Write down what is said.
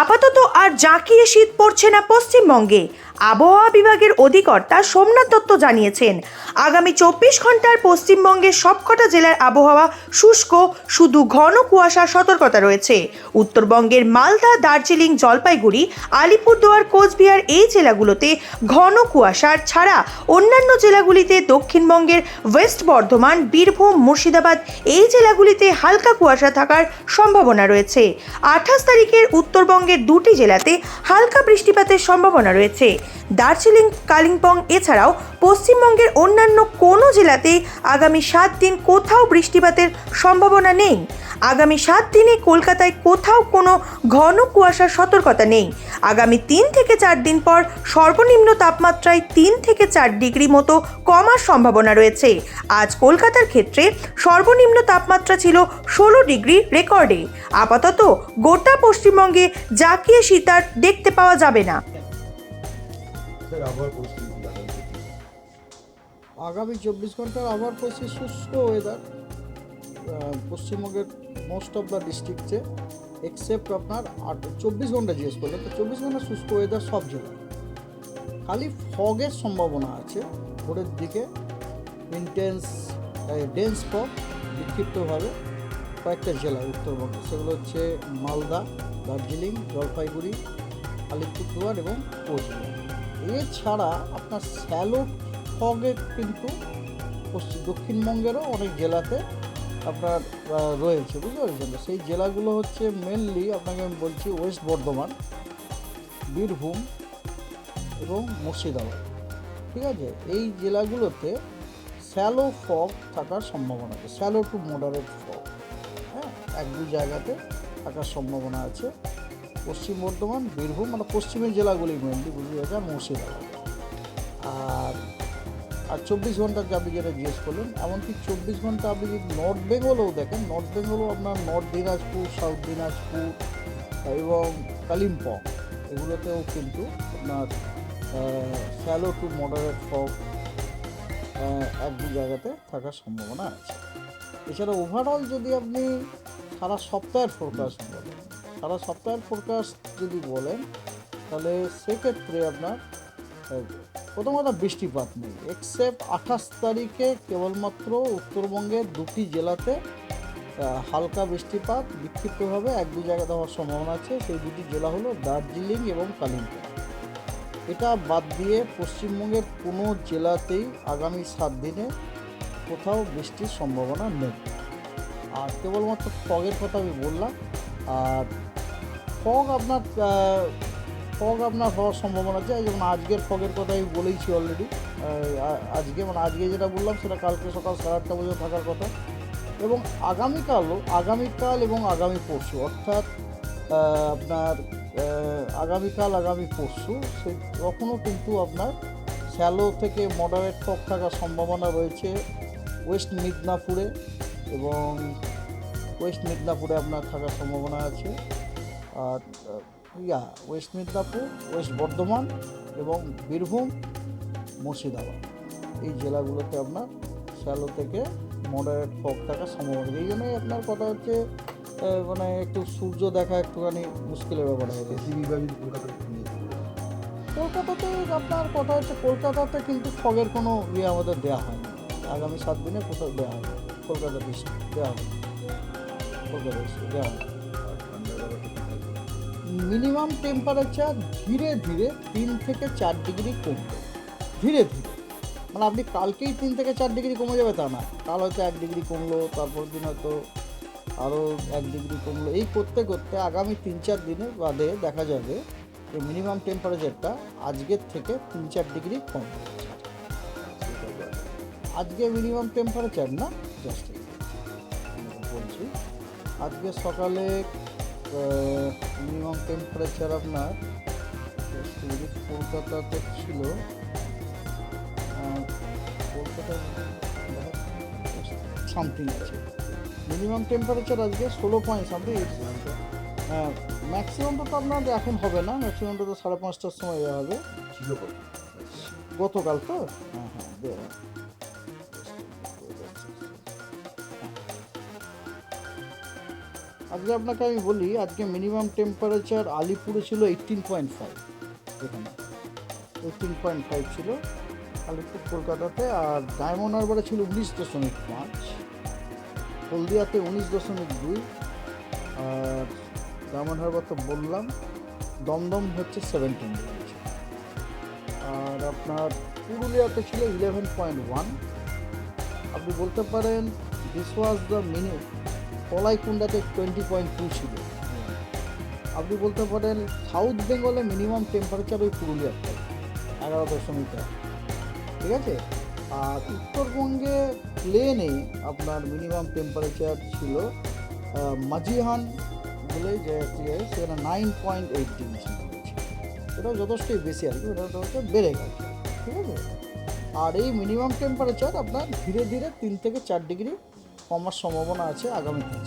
আপাতত আর জাঁকিয়ে শীত পড়ছে না পশ্চিমবঙ্গে। আবহাওয়া বিভাগের অধিকর্তা সোমনাথ দত্ত জানিয়েছেন, আগামী চব্বিশ ঘণ্টার পশ্চিমবঙ্গের সবকটা জেলার আবহাওয়া শুষ্ক, শুধু ঘন কুয়াশার সতর্কতা রয়েছে। উত্তরবঙ্গের মালদা, দার্জিলিং, জলপাইগুড়ি, আলিপুরদুয়ার, কোচবিহার এই জেলাগুলোতে ঘন কুয়াশার ছাড়া অন্যান্য জেলাগুলিতে দক্ষিণবঙ্গের ওয়েস্ট বর্ধমান, বীরভূম, মুর্শিদাবাদ এই জেলাগুলিতে হালকা কুয়াশা থাকার সম্ভাবনা রয়েছে। আঠাশ তারিখের উত্তরবঙ্গের দুটি জেলাতে হালকা বৃষ্টিপাতের সম্ভাবনা রয়েছে। দার্জিলিং, কালিম্পং এছাড়াও পশ্চিমবঙ্গের অন্যান্য কোনো জেলাতেই আগামী সাত দিন কোথাও বৃষ্টিপাতের সম্ভাবনা নেই। আগামী সাত দিনে কলকাতায় কোথাও কোনো ঘন কুয়াশার সতর্কতা নেই। আগামী তিন থেকে চার দিন পর সর্বনিম্ন তাপমাত্রায় তিন থেকে চার ডিগ্রি মতো কমার সম্ভাবনা রয়েছে। আজ কলকাতার ক্ষেত্রে সর্বনিম্ন তাপমাত্রা ছিল ষোলো ডিগ্রি রেকর্ডে। আপাতত গোটা পশ্চিমবঙ্গে জাকিয়ে শীতার দেখতে পাওয়া যাবে না। স্যার আবহাওয়ার পরিস্থিতি আগামী চব্বিশ ঘণ্টার আবহাওয়ার পরিস্থিতি শুষ্ক ওয়েদার পশ্চিমবঙ্গের মোস্ট অফ দ্য ডিস্ট্রিক্টে এক্সেপ্ট আপনার আট, চব্বিশ ঘণ্টা জিজ্ঞেস করলেন, তো চব্বিশ ঘণ্টা শুষ্ক ওয়েদার সব জেলায়। খালি ফগের সম্ভাবনা আছে, ভোরের দিকে ইন্টেন্স ডেন্স ফগ বিক্ষিপ্তভাবে কয়েকটা জেলায়, উত্তরবঙ্গে। সেগুলো হচ্ছে মালদা, দার্জিলিং, জলপাইগুড়ি আলিপুরদুয়ার এবং কোচবিহার এছাড়া আপনার স্যালো ফগের কিন্তু পশ্চিম দক্ষিণবঙ্গেরও অনেক জেলাতে আপনার রয়েছে, বুঝতে পেরেছেন? সেই জেলাগুলো হচ্ছে মেনলি আপনাকে আমি বলছি ওয়েস্ট বর্ধমান, বীরভূম এবং মুর্শিদাবাদ, ঠিক আছে? এই জেলাগুলোতে স্যালো ফগ থাকার সম্ভাবনা আছে, স্যালো টু মডারেট ফগ হ্যাঁ? এক দু জায়গাতে থাকার সম্ভাবনা আছে। পশ্চিম বর্ধমান, বীরভূম মানে পশ্চিমের জেলাগুলি মেনলি আর মুর্শিদাবাদ। আর আর চব্বিশ ঘণ্টার আপনি যেটা জিজ্ঞেস করলেন, এমনকি চব্বিশ ঘণ্টা আপনি যদি নর্থ বেঙ্গলও দেখেন, নর্থ বেঙ্গলও আপনার নর্থ দিনাজপুর, সাউথ দিনাজপুর, এবং কালিম্পং, এগুলোতেও কিন্তু আপনার স্যালো টু মডারেট ফগ এক দু জায়গাতে থাকার সম্ভাবনা আছে। এছাড়া ওভারঅল যদি আপনি সারা সপ্তাহের ফোরকাস্ট বলেন সারা সপ্তাহের ফোরকাস্ট যদি বলেন তাহলে সেক্ষেত্রে আপনার আহ, প্রথম কথা বৃষ্টিপাত নেই। এক্সেপ্ট আঠাশ তারিখে কেবলমাত্র উত্তরবঙ্গের দুটি জেলাতে হালকা বৃষ্টিপাত বিক্ষিপ্তভাবে এক দু জায়গাতে হওয়ার সম্ভাবনা আছে। সেই দুটি জেলা হলো দার্জিলিং এবং কালিম্পং। এটা বাদ দিয়ে পশ্চিমবঙ্গের কোনো জেলাতেই আগামী সাত দিনে কোথাও বৃষ্টির সম্ভাবনা নেই। আর কেবলমাত্র ফগের কথা আমি বললাম আর ফগ আপনার ফগ আপনার হওয়ার সম্ভাবনা আছে। যেমন আজকের ফগের কথা আমি বলেইছি অলরেডি আজকে মানে আজকে যেটা বললাম, সেটা কালকে সকাল সাড়ে আটটা পর্যন্ত থাকার কথা। এবং আগামীকালও আগামীকাল এবং আগামী পরশু, অর্থাৎ আপনার আগামীকাল, আগামী পরশু, সে তখনও কিন্তু আপনার শ্যালো থেকে মডারেট ফগ থাকার সম্ভাবনা রয়েছে ওয়েস্ট মিদনাপুরে এবং ওয়েস্ট মিদনাপুরে আপনার থাকার সম্ভাবনা আছে। Yeah west Midnapore west Bardhaman এবং বীরভূম মুর্শিদাবাদ। এই জেলাগুলোতে আপনার শ্যালো থেকে মডারেট ফগ থাকার সম্ভাবনা এই জন্যই আপনার কথা হচ্ছে মানে একটু সূর্য দেখা একটুখানি মুশকিলের ব্যাপার হয়ে গেছে। কলকাতাতে আপনার কথা হচ্ছে কলকাতাতে কিন্তু ফগের কোনো ইয়ে আমাদের দেওয়া হয়নি আগামী সাত দিনে কোথাও দেওয়া হবে কলকাতা বৃষ্টি দেওয়া হবে কলকাতা বৃষ্টি দেওয়া হবে মিনিমাম টেম্পারেচার ধীরে ধীরে তিন থেকে চার ডিগ্রি কমবে। ধীরে ধীরে। মানে আপনি কালকেই তিন থেকে চার ডিগ্রি কমে যাবে তা না। কাল হয়তো এক ডিগ্রি কমলো তারপর দিন হয়তো আরও এক ডিগ্রি কমলো। এই করতে করতে আগামী তিন চার দিনের বাদে দেখা যাবে যে মিনিমাম টেম্পারেচারটা আজকের থেকে তিন চার ডিগ্রি কম। আজকে মিনিমাম টেম্পারেচার না? জাস্ট। বলছি আজকে সকালে মিনিমাম টেম্পারেচার আপনার কলকাতাতে ছিল। কলকাতা সামথিং আছে। মিনিমাম টেম্পারেচার আজকে ষোলো পয়েন্ট সামথিং হ্যাঁ ম্যাক্সিমামটা তো আপনার এখন হবে না ম্যাক্সিমামটা তো সাড়ে পাঁচটার সময় হবে। গতকাল তো? হ্যাঁ হ্যাঁ আজকে আপনাকে আমি বলি, আজকে মিনিমাম টেম্পারেচার আলিপুরে ছিল এইটিন পয়েন্ট ফাইভ এখানে। এইটিন পয়েন্ট ফাইভ ছিল আলিপুর কলকাতাতে, আর ডায়মন্ড হারবারে ছিল উনিশ দশমিক পাঁচ, হলদিয়াতে উনিশ দশমিক দুই, আর ডায়মন্ড হারবার তো বললাম, দমদম হচ্ছে সেভেন্টিন আর আপনার পুরুলিয়াতে ছিল ইলেভেন পয়েন্ট ওয়ান আপনি বলতে পারেন দিস ওয়াজ দ্য মিনি কলাইকুণ্ডাতে টোয়েন্টি পয়েন্ট টু ছিল। আপনি বলতে পারেন সাউথ বেঙ্গলে মিনিমাম টেম্পারেচার ওই পুরুলিয়াতে এগারো দশমিক ঠিক আছে? আর উত্তরবঙ্গে প্লেনে আপনার মিনিমাম টেম্পারেচার ছিল আহ, মাঝিহান বলে যে সেখানে নাইন পয়েন্ট এইট ডিগ্রি এটাও যথেষ্টই বেশি আর কি ওটা হচ্ছে বেড়ে গেছে। ঠিক আছে? আর এই মিনিমাম টেম্পারেচার আপনার ধীরে ধীরে তিন থেকে চার ডিগ্রি কমার সম্ভাবনা আছে আগামী দিন